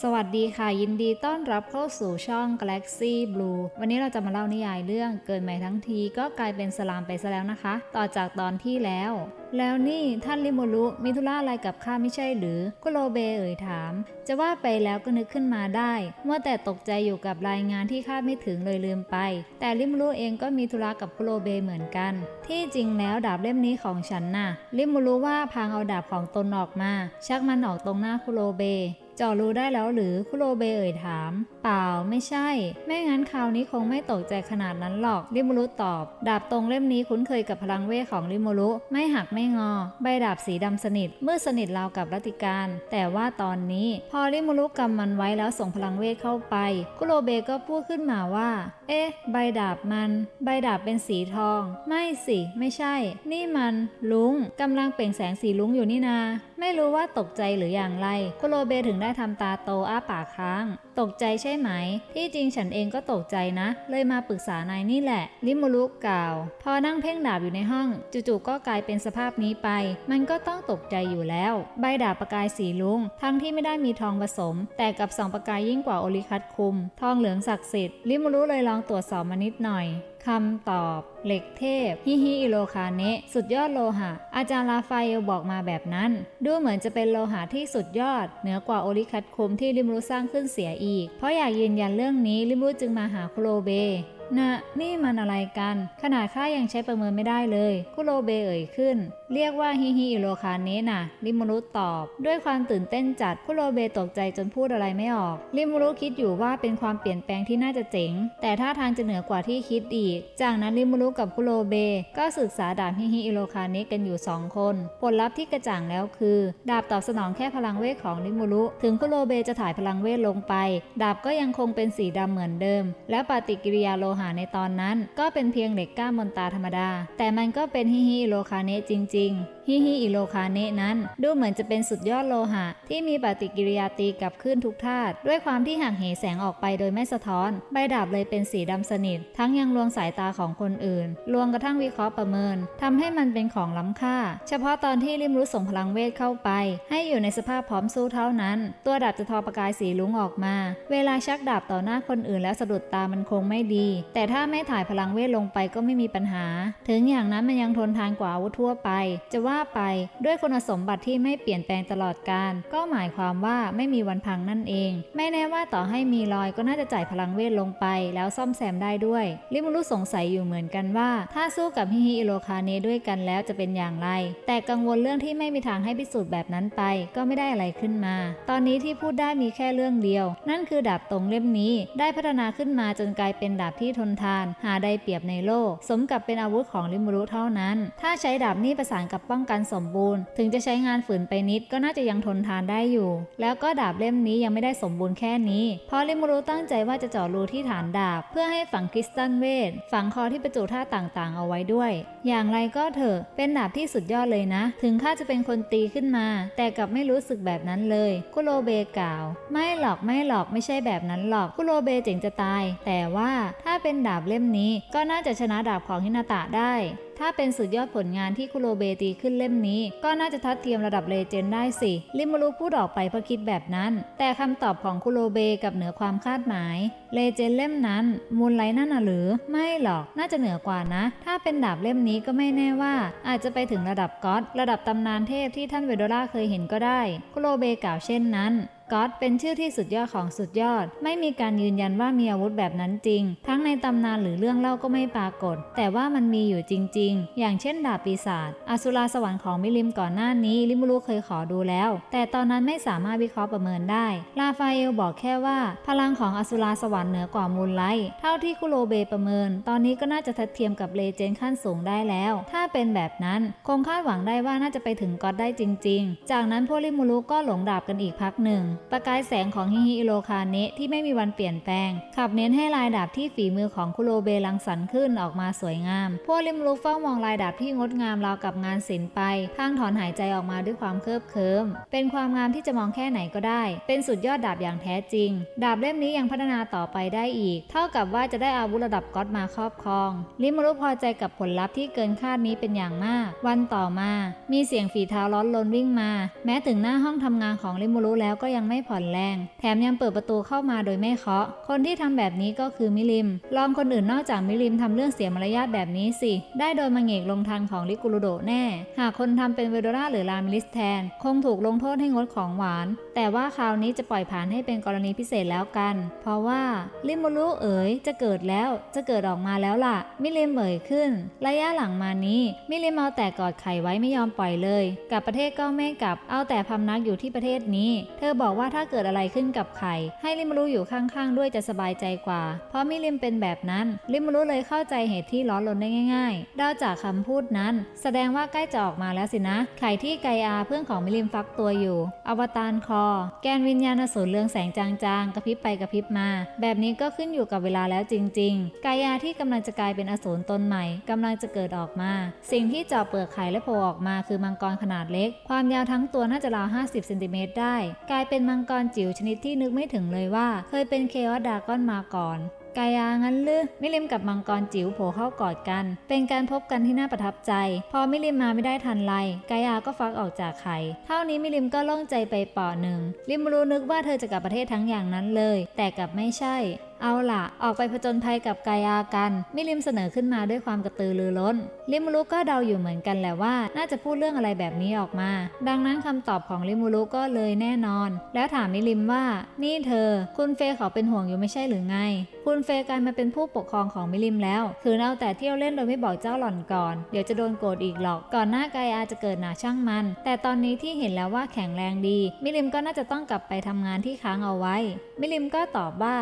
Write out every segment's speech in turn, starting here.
สวัสดีค่ะ ยินดีต้อนรับเข้าสู่ช่อง Galaxy Blue วันนี้เราจะมาเล่านิยายเรื่องเกิดใหม่ทั้งทีก็กลายเป็นสลามไปซะแล้วนะคะ ต่อจากตอนที่แล้ว แล้วนี่ท่านริโมรุมีธุระอะไรกับข้าไม่ใช่หรือกุโรเบเอ่ยถาม จะว่าไปแล้วก็นึกขึ้นมาได้เมื่อแต่ตกใจอยู่กับรายงานที่คาดไม่ถึงเลยลืมไป แต่ริโมรุเองก็มีธุระกับกุโรเบเหมือนกัน ที่จริงแล้วดาบเล่มนี้ของฉันน่ะริโมรุว่าพางเอาดาบของตนออกมา ชักมันออกตรงหน้าคุโรเบ จอรู้ได้แล้วหรือคุโรเบเอ่ยถาม เปล่าไม่ใช่ ไม่งั้นคราวนี้คงไม่ตกใจขนาดนั้นหรอกริมูรุตอบ ดาบตรงเล่มนี้คุ้นเคยกับพลังเวทของริมูรุไม่หักไม่งอ ใบดาบสีดำสนิทมืดสนิทราวกับรัติการ แต่ว่าตอนนี้พอริมูรุกำมันไว้แล้วส่งพลังเวทเข้าไป คุโรเบก็พูดขึ้นมาว่า เอ๊ะ ใบดาบมัน ใบดาบเป็นสีทอง ไม่สิ ไม่ใช่ นี่มัน ลุงกำลังเปล่งแสงสีลุงอยู่นี่นา ไม่รู้ว่าตกใจหรืออย่างไร คุโรเบถึงได้ทำตาโตอ้าปากค้าง ตกใจใช่ไหม ที่จริงฉันเองก็ตกใจนะ เลยมาปรึกษานายนี่แหละ ริมูรุกล่าว พอนั่งเพ่งดาบอยู่ในห้อง จู่ๆก็กลายเป็นสภาพนี้ไป มันก็ต้องตกใจอยู่แล้ว ใบดาบประกายสีลุง ทั้งที่ไม่ได้มีทองผสม แต่กับสองประกายยิ่งกว่าโอลิคัตคุม ทองเหลืองศักดิ์สิทธิ์ริมูรุเลยลองตรวจสอบมานิดหน่อย คำตอบ เหล็กเทพ ฮิฮิอิโลคาเนะ สุดยอดโลหะ อาจารย์ลาฟาเอลบอกมาแบบนั้น ดูเหมือนจะเป็นโลหะที่สุดยอด เหนือกว่าโอลิคัตคมที่ริมรุสร้างขึ้นเสียอีก เพราะอยากยืนยันเรื่องนี้ริมรุจึงมาหาคุโรเบนะนี่มันอะไรกัน ขนาดข้ายังใช้ประเมินไม่ได้เลยคุโรเบเอ่ยขึ้น เรียกว่าฮิฮิอิโรคาเนะน่ะริมูรุตอบ ด้วยความตื่นเต้นจัดคุโรเบตกใจจนพูดอะไรไม่ออก ริมูรุคิดอยู่ว่าเป็นความเปลี่ยนแปลงที่น่าจะเจ๋ง แต่ท่าทางจะเหนือกว่าที่คิดอีก จากนั้นริมูรุกับคุโรเบก็ศึกษาดาบฮิฮิอิโรคาเนะกันอยู่สองคน ผลลัพธ์ที่กระจ่างแล้วคือ ดาบตอบสนองแค่พลังเวทของริมูรุถึงคุโรเบจะถ่ายพลังเวทลงไป ดาบก็ยังคงเป็นสีดำเหมือนเดิม และปฏิกิริยาโลหะในตอนนั้น ก็เป็นเพียงเหล็กก้ามบนตาธรรมดา แต่มันก็เป็นฮิฮิอิโรคาเนะจริงๆฮิฮิอิโรคาเนะนั้น ดูเหมือนจะเป็นสุดยอดโลหะ ที่มีปฏิกิริยาตีกับขึ้นทุกธาตุด้วยความที่หักเหแสงออกไปโดยไม่สะท้อน ใบดาบเลยเป็นสีดำสนิท ทั้งยังลวงสายตาของคนอื่น ลวงกระทั่งวิเคราะห์ประเมินทำให้มันเป็นของล้ำค่า เฉพาะตอนที่ริมรู้ส่งพลังเวทเข้าไป ให้อยู่ในสภาพพร้อมสู้เท่านั้น ตัวดาบจะทอประกายสีลุ้งออกมา เวลาชักดาบต่อหน้าคนอื่นแล้วสะดุดตามันคงไม่ดี แต่ถ้าไม่ถ่ายพลังเวทลงไปก็ไม่มีปัญหา ถึงอย่างนั้นมันยังทนทานกว่าอาวุธทั่วไป จะว่าไปด้วยคุณสมบัติที่ไม่เปลี่ยนแปลงตลอดการ ก็หมายความว่าไม่มีวันพังนั่นเอง ไม่แน่ว่าต่อให้มีรอยก็น่าจะจ่ายพลังเวทลงไป แล้วซ่อมแซมได้ด้วย ริมูรุสงสัยอยู่เหมือนกันว่า ถ้าสู้กับฮิฮิอิโรคาเนด้วยกันแล้วจะเป็นอย่างไร แต่กังวลเรื่องที่ไม่มีทางให้พิสูจน์แบบนั้นไป ก็ไม่ได้อะไรขึ้นมา ตอนนี้ที่พูดได้มีแค่เรื่องเดียว นั่นคือดาบตรงเล่มนี้ ได้พัฒนาขึ้นมาจนกลายเป็นดาบที่ทนทาน หาได้เปรียบในโลก สมกับเป็นอาวุธของริมูรุเท่านั้น ถ้าใช้ดาบนี้ประสานกับป้องกันสมบูรณ์ ถึงจะใช้งานฝืนไปนิดก็น่าจะยังทนทานได้อยู่ แล้วก็ดาบเล่มนี้ยังไม่ได้สมบูรณ์แค่นี้เพราะริมูรุตั้งใจว่าจะเจาะรูที่ฐานดาบ เพื่อให้ฝังคริสตัลเวทฝังคอที่ประจุท่าต่างๆ เอาไว้ด้วย อย่างไรก็เถอะเป็นดาบที่สุดยอดเลยนะ ถึงข้าจะเป็นคนตีขึ้นมา แต่กลับไม่รู้สึกแบบนั้นเลยคุโรเบกล่าว ไม่หรอกไม่หรอกไม่ใช่แบบนั้นหรอกคุโรเบเจ๋งจะตาย แต่ว่าถ้าเป็นดาบเล่มนี้ก็น่าจะชนะดาบของฮินาตะได้ ถ้าเป็นสุดยอดผลงานที่คุโรเบตีขึ้นเล่มนี้ ก็น่าจะทัดเทียมระดับเลเจนด์ได้สิริมูรุพูดออกไปเพราะคิดแบบนั้น แต่คำตอบของคุโรเบกับเหนือความคาดหมาย เลเจนด์เล่มนั้น มูลไลนั่นน่ะหรือ ไม่หรอก น่าจะเหนือกว่านะ ถ้าเป็นดาบเล่มนี้ก็ไม่แน่ว่า อาจจะไปถึงระดับก็อตระดับตำนานเทพที่ท่านเวโดราเคยเห็นก็ได้ คุโรเบกล่าวเช่นนั้น ก็อตเป็นชื่อที่สุดยอดของสุดยอด ไม่มีการยืนยันว่ามีอาวุธแบบนั้นจริง ทั้งในตำนานหรือเรื่องเล่าก็ไม่ปรากฏ แต่ว่ามันมีอยู่จริง ๆ อย่างเช่นดาบปีศาจอสุราสวรรค์ของมิลิมก่อนหน้านี้ลิมูรุเคยขอดูแล้ว แต่ตอนนั้นไม่สามารถวิเคราะห์ประเมินได้ ลาฟาเอลบอกแค่ว่า พลังของอสุราสวรรค์เหนือกว่ามูลไลท์เท่าที่คุโรเบประเมิน ตอนนี้ก็น่าจะทัดเทียมกับเลเจนด์ขั้นสูงได้แล้ว ถ้าเป็นแบบนั้นคงคาดหวังได้ว่าน่าจะไปถึงก็อตได้จริง ๆ จากนั้นพวกลิมูรุก็หลงดาบกันอีกพักหนึ่งประกายแสงของฮิฮิอิโรคาเนะที่ไม่มีวันเปลี่ยนแปลง ขับเน้นให้ลายดาบที่ฝีมือของคุโรเบรังสรรค์ขึ้นออกมาสวยงาม พวกลิมูรุเฝ้ามองลายดาบที่งดงามราวกับงานศิลป์ไปพางถอนหายใจออกมาด้วยความเคลิบเคลิ้มเป็นความงามที่จะมองแค่ไหนก็ได้ เป็นสุดยอดดาบอย่างแท้จริง ดาบเล่มนี้ยังพัฒนาต่อไปได้อีก เท่ากับว่าจะได้อาวุธระดับก๊อตมาครอบครอง ลิมูรุพอใจกับผลลัพธ์ที่เกินคาดนี้เป็นอย่างมาก วันต่อมา มีเสียงฝีเท้าร้อนลนวิ่งมา แม้ถึงหน้าห้องทำงานของลิมูรุแล้วก็ยังไม่ผ่อนแรง แถมยังเปิดประตูเข้ามาโดยไม่เคาะ คนที่ทำแบบนี้ก็คือมิลิม ลองคนอื่นนอกจากมิลิมทำเรื่องเสียมารยาทแบบนี้สิ ได้โดนมาเหงกลงทางของลิกุรุโดแน่ หากคนทำเป็นเวโดราหรือลามิลิสแทน คงถูกลงโทษให้งดของหวาน แต่ว่าคราวนี้จะปล่อยผ่านให้เป็นกรณีพิเศษแล้วกัน เพราะว่าลิมูรุเอ๋ยจะเกิดแล้ว จะเกิดออกมาแล้วล่ะ มิลิมเอ๋ยขึ้น ระยะหลังมานี้ มิลิมเอาแต่กอดไข่ไว้ไม่ยอมปล่อยเลย กับประเทศก็ไม่กลับ เอาแต่พำนักอยู่ที่ประเทศนี้ เธอบอกว่าาถ้าเกิดอะไรขึ้นกับไข่ให้ลิมูรุอยู่ข้างๆ ด้วยจะสบายใจกว่า เพราะมิลิมเป็นแบบนั้นลิมูรุเลยเข้าใจเหตุที่ร้อนรนได้ง่ายๆเดาจากคำพูดนั้น แสดงว่าใกล้จะออกมาแล้วสินะไข่ที่ไกอาเพื่อนของมิลิมฟักตัวอยู่ อวตารคอ แกนวิญญาณอสูรเรืองแสงจางๆ กระพริบไปกระพริบมา แบบนี้ก็ขึ้นอยู่กับเวลาแล้วจริงๆ ไกายาที่กำลังจะกลายเป็นอสูรตนใหม่กำลังจะเกิดออกมา สิ่งที่เจาะเปลือกไข่และโผล่ออกมาคือมังกรขนาดเล็ก ความยาวทั้งตัวน่าจะราว 50 เซนติเมตรได้ กลายเป็นมังกรจิ๋วชนิดที่นึกไม่ถึงเลยว่า เคยเป็นเคออสดากอนมาก่อนกายางั้นลือมิลิมกับมังกรจิ๋วโผล่เข้ากอดกัน เป็นการพบกันที่น่าประทับใจ พอมิลิมมาไม่ได้ทันไรกายาก็ฟักออกจากไข่เท่านี้มิลิมก็โล่งใจไปเปาะหนึ่ง ลิมรู้นึกว่าเธอจะกลับประเทศทั้งอย่างนั้นเลย แต่กลับไม่ใช่ เอาล่ะ ออกไปผจญภัยกับกายากัน มิลิมเสนอขึ้นมาด้วยความกระตือรือร้น ลิมูรุก็เดาอยู่เหมือนกันแหละว่า น่าจะพูดเรื่องอะไรแบบนี้ออกมา ดังนั้นคำตอบของลิมูรุก็เลยแน่นอน แล้วถามมิลิมว่า นี่เธอ คุณเฟยเขาเป็นห่วงอยู่ไม่ใช่หรือไง คุณเฟยกลายมาเป็นผู้ปกครองของมิลิมแล้วคือเอาแต่เที่ยวเล่นโดยไม่บอกเจ้าหล่อนก่อน เดี๋ยวจะโดนโกรธอีกหรอก ก่อนหน้ากายาจะเกิดหนาช่างมัน แต่ตอนนี้ที่เห็นแล้วว่าแข็งแรงดี มิลิมก็น่าจะต้องกลับไปทำงานที่ค้างเอาไว้ มิลิมก็ตอบว่า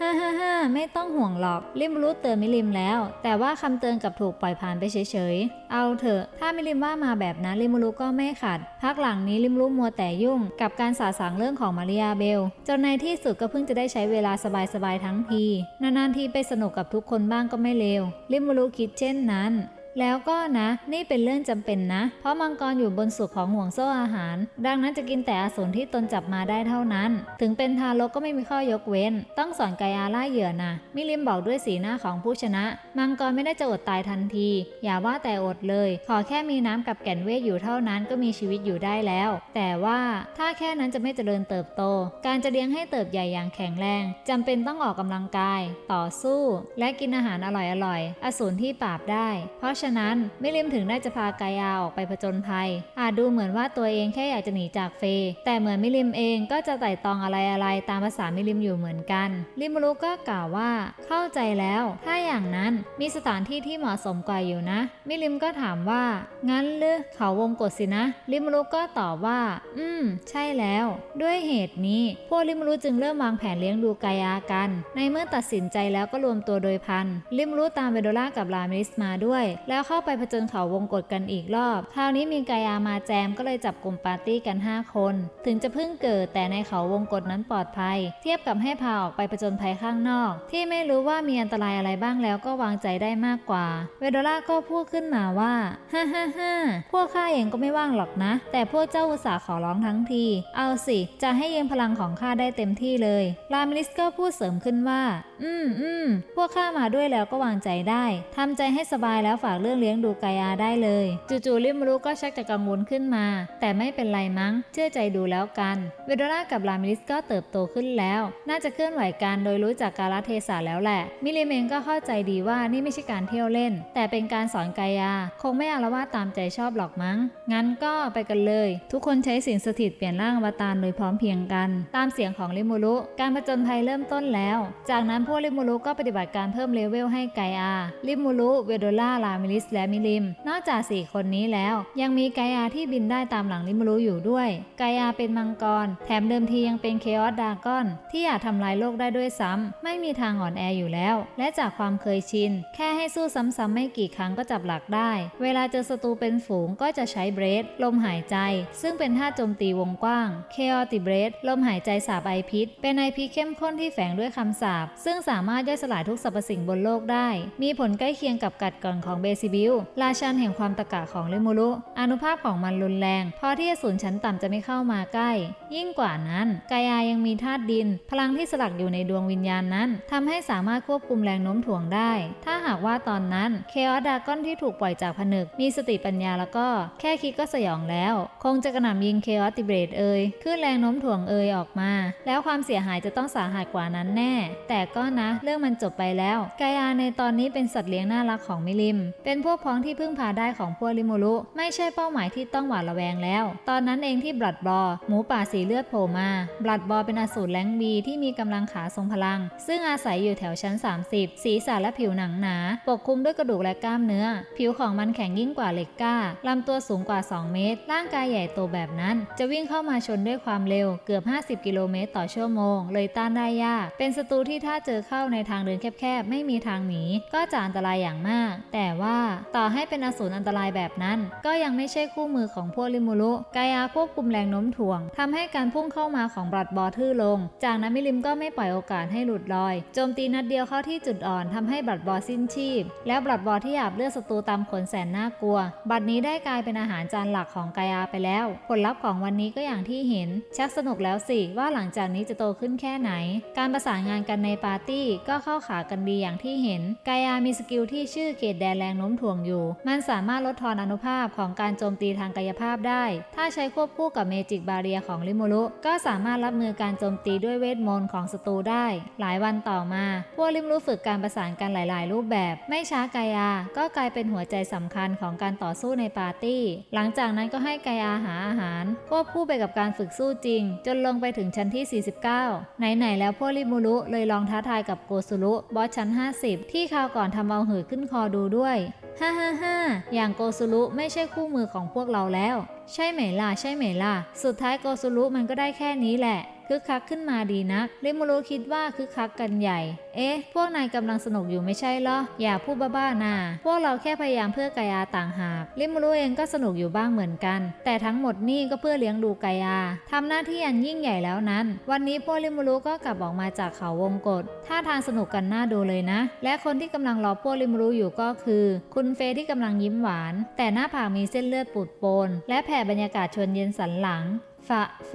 ฮ่าฮ่าฮ่าไม่ต้องห่วงหรอกลิมรู้เตือนมิลิมแล้ว แต่ว่าคำเตือนกับถูกปล่อยผ่านไปเฉยๆ เอาเถอะ ถ้ามิลิมว่ามาแบบนั้นลิมรู้ก็ไม่ขัด พักหลังนี้ลิมรู้มัวแต่ยุ่ง กับการสาสางเรื่องของมาริยาเบล จนในที่สุดก็เพิ่งจะได้ใช้เวลาสบายๆทั้งที นานๆทีไปสนุกกับทุกคนบ้างก็ไม่เลวลิมรู้คิดเช่นนั้น แล้วก็นะนี่เป็นเรื่องจำเป็นนะ เพราะมังกรอยู่บนสุดของห่วงโซ่อาหาร ดังนั้นจะกินแต่อสูรที่ตนจับมาได้เท่านั้น ถึงเป็นทารกก็ไม่มีข้อยกเว้น ต้องสอนกายาล่าเหยื่อนะมิลิมบอกด้วยสีหน้าของผู้ชนะ มังกรไม่ได้จะอดตายทันที อย่าว่าแต่อดเลย ขอแค่มีน้ำกับแก่นเวทอยู่เท่านั้นก็มีชีวิตอยู่ได้แล้ว แต่ว่าถ้าแค่นั้นจะไม่เจริญเติบโต การจะเลี้ยงให้เติบใหญ่อย่างแข็งแรงจำเป็นต้องออกกำลังกาย ต่อสู้ และกินอาหารอร่อยๆอสูรที่ปราบได้ เพราะฉะนั้นมิลิมถึงได้จะพากายาออกไปผจญภัย อาจดูเหมือนว่าตัวเองแค่อยากจะหนีจากเฟย์แต่เหมือนมิลิมเองก็จะไต่ตองอะไรๆตามภาษามิลิมอยู่เหมือนกัน ลิมรุก็กล่าวว่า เข้าใจแล้ว ถ้าอย่างนั้นมีสถานที่ที่เหมาะสมกว่าอยู่นะ มิลิมก็ถามว่า งั้นหรือเขาวงกฏสินะ ลิมรุก็ตอบว่า อืม ใช่แล้ว ด้วยเหตุนี้ พวกลิมรุจึงเริ่มวางแผนเลี้ยงดูกายากัน ในเมื่อตัดสินใจแล้วก็รวมตัวโดยพัน ลิมรุตามเวโดล่ากับลามิสมาด้วย แล้แล้วเข้าไปผจญเขาวงกฏกันอีกรอบ คราวนี้มีกายามาแจมก็เลยจับกลุ่มปาร์ตี้กัน 5 คน ถึงจะเพิ่งเกิดแต่ในเขาวงกฏนั้นปลอดภัย เทียบกับให้พาออกไปผจญภัยข้างนอก ที่ไม่รู้ว่ามีอันตรายอะไรบ้างแล้วก็วางใจได้มากกว่า เวโดล่าก็พูดขึ้นมาว่าฮ่าฮ่าฮ่าพวกข้าเองก็ไม่ว่างหรอกนะ แต่พวกเจ้าอุตส่าห์ขอร้องทั้งที เอาสิ จะให้ยืมพลังของข้าได้เต็มที่เลย ลามิลิสก็พูดเสริมขึ้นว่าอืมอืมพวกข้ามาด้วยแล้วก็วางใจได้ทำใจให้สบายแล้วฝากเรื่องเลี้ยงดูกายาได้เลย จู่ๆลิมรู้ก็ชักจะกังวลขึ้นมา แต่ไม่เป็นไรมั้ง เชื่อใจดูแล้วกัน เวโดรากับลามิลิสก็เติบโตขึ้นแล้ว น่าจะเคลื่อนไหวกันโดยรู้จักกาลเทศะแล้วแหละ มิลิเมงก็เข้าใจดีว่านี่ไม่ใช่การเที่ยวเล่น แต่เป็นการสอนกายา คงไม่อาละวาตามใจชอบหรอกมั้ง งั้นก็ไปกันเลย ทุกคนใช้สินสถิตเปลี่ยนร่างอวตารโดยพร้อมเพียงกัน ตามเสียงของลิมูรุการผจญภัยเริ่มต้นแล้ว จากนั้นพวกลิมูรุก็ปฏิบัติการเพิ่มเลเวลให้ไกอาลิมูรุเวโดล่าลามิลิสและมิลิม นอกจาก 4 คนนี้แล้ว ยังมีไกอาที่บินได้ตามหลังลิมูรุอยู่ด้วย ไกอาเป็นมังกร แถมเดิมทียังเป็นเคออสดากอน ที่อาจทำลายโลกได้ด้วยซ้ำไม่มีทางอ่อนแออยู่แล้ว และจากความเคยชิน แค่ให้สู้ซ้ำๆไม่กี่ครั้งก็จับหลักได้ เวลาเจอศัตรูเป็นฝูงก็จะใช้เบรดลมหายใจ ซึ่งเป็นท่าโจมตีวงกว้างเคออติเบรดลมหายใจสาบไอพิษ เป็นไอพิษเข้มข้นที่แฝงด้วยคำสาปซึ่งซึ่งสามารถย่อยสลายทุกสรรพสิ่งบนโลกได้ มีผลใกล้เคียงกับกัดก่อนของเบซิบิลราชันแห่งความตะกะของลิมูรุอนุภาพของมันรุนแรง พอที่อสูรชั้นต่ำจะไม่เข้ามาใกล้ ยิ่งกว่านั้นกายายังมีธาตุดิน พลังที่สลักอยู่ในดวงวิญญาณนั้นทำให้สามารถควบคุมแรงโน้มถ่วงได้ ถ้าหากว่าตอนนั้นเคออสดากอนที่ถูกปล่อยจากผนึก มีสติปัญญาแล้วก็ แค่คิดก็สยองแล้ว คงจะกระหน่ำยิงเคออสติเบรดเอยขึ้นแรงโน้มถ่วงเอยออกมา แล้วความเสียหายจะต้องสาหัสกว่านั้นแน่ แต่ก็นะ เรื่องมันจบไปแล้วกายาในตอนนี้เป็นสัตว์เลี้ยงน่ารักของมิลิม เป็นพวกพ้องที่พึ่งพาได้ของพวกลิโมรุไม่ใช่เป้าหมายที่ต้องหวาดระแวงแล้ว ตอนนั้นเองที่บลัดบอหมูป่าสีเลือดโผล่มาบลัดบอเป็นอสูรแรงบีที่มีกำลังขาทรงพลัง ซึ่งอาศัยอยู่แถวชั้น 30สีสันและผิวหนังหนา ปกคลุมด้วยกระดูกและกล้ามเนื้อ ผิวของมันแข็งยิ่งกว่าเหล็กกล้าลำตัวสูงกว่า 2 เมตร ร่างกายใหญ่โตแบบนั้น จะวิ่งเข้ามาชนด้วยความเร็วเกือบ 50 กิโลเมตรต่อชั่วโมง เลยต้านได้ยาก เป็นศัตรูที่ถ้าเจอเข้าในทางเดินแคบๆ ไม่มีทางหนี ก็จะอันตรายอย่างมาก แต่ว่าต่อให้เป็นอสูรอันตรายแบบนั้น ก็ยังไม่ใช่คู่มือของพวกลิมูรุกายาควบคุมแรงโน้มถ่วงทำให้การพุ่งเข้ามาของบลัดบอทื่อลง จากนั้นมิลิมก็ไม่ปล่อยโอกาสให้หลุดลอย โจมตีนัดเดียวเข้าที่จุดอ่อนทำให้บลัดบอสิ้นชีพ แล้วบลัดบอที่หยาบเลือดศัตรูตามขนแสนน่ากลัว บัดนี้ได้กลายเป็นอาหารจานหลักของกายาไปแล้ว ผลลัพธ์ของวันนี้ก็อย่างที่เห็น ชักสนุกแล้วสิว่าหลังจากนี้จะโตขึ้นแค่ไหน การประสานงานกันในปาร์ตี้ก็เข้าขากันดีอย่างที่เห็น กายามีสกิลที่ชื่อเขตแดนแรงโน้มถ่วงอยู่ มันสามารถลดทอนอนุภาพของการโจมตีทางกายภาพได้ ถ้าใช้ควบคู่กับเมจิกบาเรียของลิโมรุก็สามารถรับมือการโจมตีด้วยเวทมนต์ของศัตรูได้ หลายวันต่อมา พวกลิมรุฝึกการประสานกันหลาย ๆ รูปแบบ ไม่ช้ากายา ก็กลายเป็นหัวใจสำคัญของการต่อสู้ในปาร์ตี้ หลังจากนั้นก็ให้กายาหาอาหาร ควบคู่ไปกับการฝึกสู้จริง จนลงไปถึงชั้นที่ 49 ไหน ๆ แล้วพวกลิมูรุเลยลองท้าทายกับโกซุรุบอสชั้น 50 ที่คราวก่อนทำเอาหือขึ้นคอดูด้วยฮ่าฮ่าฮ่าอย่างโกซุรุไม่ใช่คู่มือของพวกเราแล้ว ใช่ไหมล่ะใช่ไหมล่ะ สุดท้ายโกซุรุมันก็ได้แค่นี้แหละ คึกคักขึ้นมาดีนักริมูรุคิดว่าคึกคักกันใหญ่ เอ๊ะ พวกนายกำลังสนุกอยู่ไม่ใช่เหรอ อย่าพูดบ้าๆนาพวกเราแค่พยายามเพื่อกายาต่างหากริมูรุเองก็สนุกอยู่บ้างเหมือนกัน แต่ทั้งหมดนี่ก็เพื่อเลี้ยงดูกายาทำหน้าที่อันยิ่งใหญ่แล้วนั้น วันนี้พวกริมูรุก็กลับออกมาจากเขาวงกฏท่าทางสนุกกันน่าดูเลยนะ และคนที่กำลังรอพวกริมูรุอยู่ก็คือ คุณเฟยที่กำลังยิ้มหวาน แต่หน้าผากมีเส้นเลือดปูดโปน และแผ่บรรยากาศชวนเย็นสันหลัง ฝะเฟ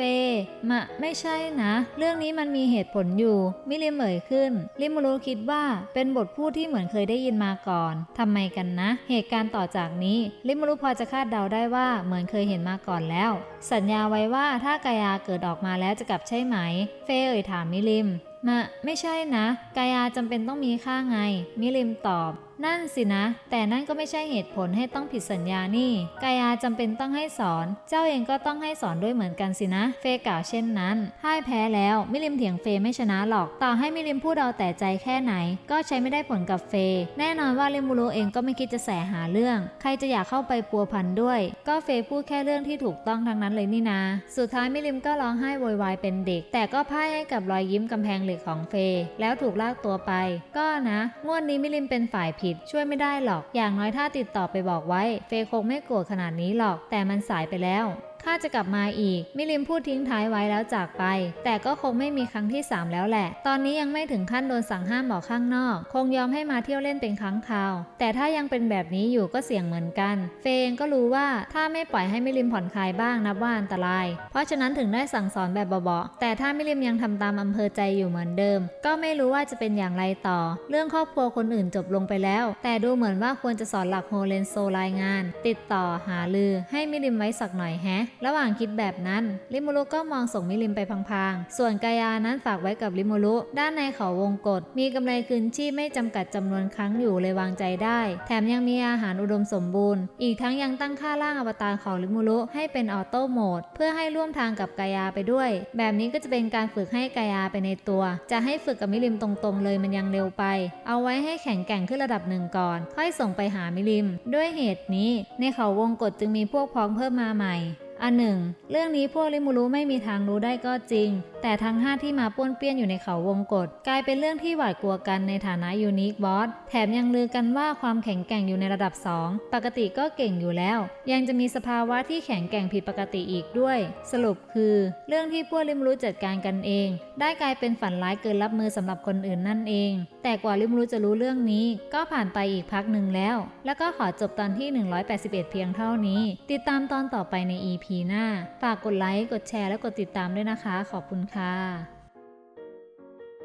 มะ ไม่ใช่นะ เรื่องนี้มันมีเหตุผลอยู่ มิลิมเอ่ยขึ้น ลิมูรุคิดว่าเป็นบทพูดที่เหมือนเคยได้ยินมาก่อน ทำไมกันนะ เหตุการณ์ต่อจากนี้ ลิมูรุพอจะคาดเดาได้ว่าเหมือนเคยเห็นมาก่อนแล้ว สัญญาไว้ว่าถ้ากายาเกิดออกมาแล้วจะกลับใช่ไหม เฟเอ่ยถามมิลิม มะ ไม่ใช่นะ กายาจำเป็นต้องมีค่าไง มิลิมตอบ นั่นสินะ แต่นั่นก็ไม่ใช่เหตุผลให้ต้องผิดสัญญานี่กายาจำเป็นต้องให้สอน เจ้าเองก็ต้องให้สอนด้วยเหมือนกันสินะ เฟยกล่าวเช่นนั้นพ่ายแพ้แล้ว มิลิมเถียงเฟยไม่ชนะหรอก ต่อให้มิลิมพูดเอาแต่ใจแค่ไหน ก็ใช้ไม่ได้ผลกับเฟยแน่นอนว่าลิมูโรเองก็ไม่คิดจะแสหาเรื่อง ใครจะอยากเข้าไปปัวพันด้วย ก็เฟยพูดแค่เรื่องที่ถูกต้องทั้งนั้นเลยนี่นา สุดท้ายมิลิมก็ร้องไห้โวยวายเป็นเด็ก แต่ก็พ่ายให้กับรอยยิ้มกำแพงเหล็กของเฟยแล้วถูกลากตัวไป ก็นะงวดนี้มิลิมเป็นฝ่ายผิดช่วยไม่ได้หรอก อย่างน้อยถ้าติดต่อไปบอกไว้ เฟคงไม่โกรธขนาดนี้หรอก แต่มันสายไปแล้ว ข้าจะกลับมาอีก มิลิมพูดทิ้งท้ายไว้แล้วจากไป แต่ก็คงไม่มีครั้งที่ 3 แล้วแหละ ตอนนี้ยังไม่ถึงขั้นโดนสั่งห้ามออกข้างนอก คงยอมให้มาเที่ยวเล่นเป็นครั้งคราว แต่ถ้ายังเป็นแบบนี้อยู่ก็เสี่ยงเหมือนกัน เฟยเองก็รู้ว่าถ้าไม่ปล่อยให้มิลิมผ่อนคลายบ้างนับว่าอันตราย เพราะฉะนั้นถึงได้สั่งสอนแบบเบาๆแต่ถ้ามิลิมยังทำตามอำเภอใจอยู่เหมือนเดิม ก็ไม่รู้ว่าจะเป็นอย่างไรต่อ เรื่องครอบครัวคนอื่นจบลงไปแล้ว แต่ดูเหมือนว่าควรจะสอนหลักโฮเลนโซรายงาน ติดต่อหาลือให้มิลิมไว้สักหน่อยแฮะระหว่างคิดแบบนั้นลิมูรุก็มองส่งมิลิมไปพางๆ ส่วนกายานั้นฝากไว้กับลิมูรุด้านในเขาวงกฏมีกำไรคืนชีพไม่จำกัดจำนวนครั้งอยู่เลยวางใจได้ แถมยังมีอาหารอุดมสมบูรณ์ อีกทั้งยังตั้งค่าร่างอวตารของลิมูรุให้เป็นออโต้โหมดเพื่อให้ร่วมทางกับกายาไปด้วย แบบนี้ก็จะเป็นการฝึกให้กายาไปในตัว จะให้ฝึกกับมิลิมตรงๆเลยมันยังเร็วไป เอาไว้ให้แข็งแกร่งขึ้นระดับหนึ่งก่อน ค่อยส่งไปหามิลิม ด้วยเหตุนี้ในเขาวงกฏจึงมีพวกพ้องเพิ่มมาใหม่ อันหนึ่ง เรื่องนี้พวกริมูรุไม่มีทางรู้ได้ก็จริง แต่ทั้งห้าที่มาป้วนเปี้ยนอยู่ในเขาวงกฏกลายเป็นเรื่องที่หวาดกลัวกันในฐานะยูนิคบอสแถมยังลือกันว่าความแข็งแกร่งอยู่ในระดับ 2 ปกติก็เก่งอยู่แล้ว ยังจะมีสภาวะที่แข็งแกร่งผิดปกติอีกด้วย สรุปคือ เรื่องที่พวกริมูรุจัดการกันเอง ได้กลายเป็นฝันร้ายเกินรับมือสำหรับคนอื่นนั่นเอง แต่กว่าริมูรุจะรู้เรื่องนี้ ก็ผ่านไปอีกพักหนึ่งแล้ว แล้วก็ขอจบตอนที่ 181 เพียงเท่านี้ ติดตามตอนต่อไปใน EP หน้า ฝากกดไลค์ กดแชร์ และกดติดตามด้วยนะคะ ขอบคุณค่ะ